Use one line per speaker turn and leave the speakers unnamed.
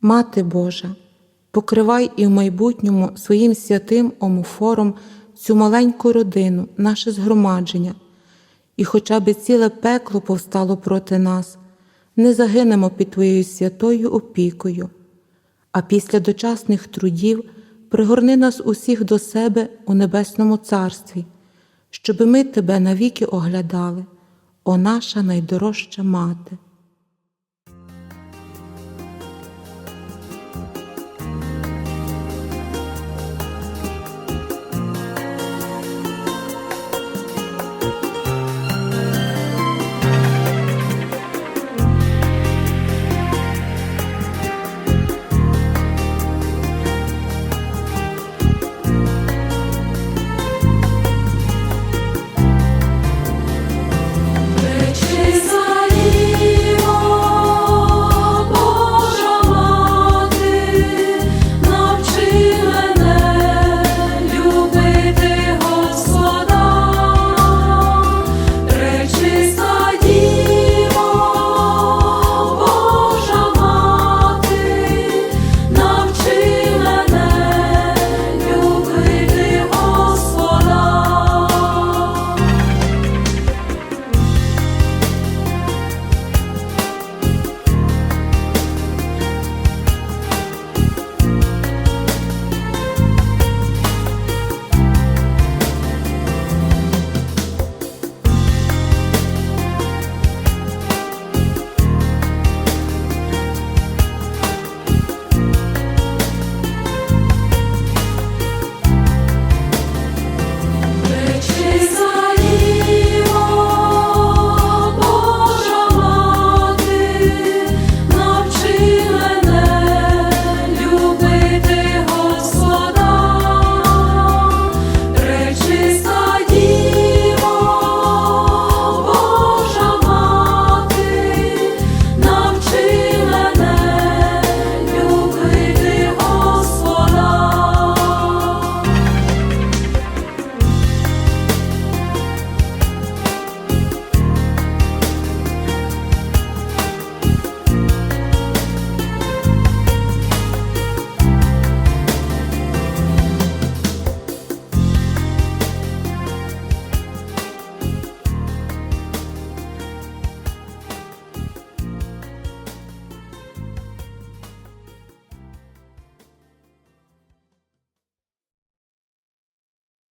Мати Божа, покривай і в майбутньому своїм святим омофором цю маленьку родину, наше згромадження, і хоча би ціле пекло повстало проти нас, не загинемо під Твоєю святою опікою, а після дочасних трудів пригорни нас усіх до себе у небесному царстві, щоби ми Тебе навіки оглядали, о наша найдорожча мати.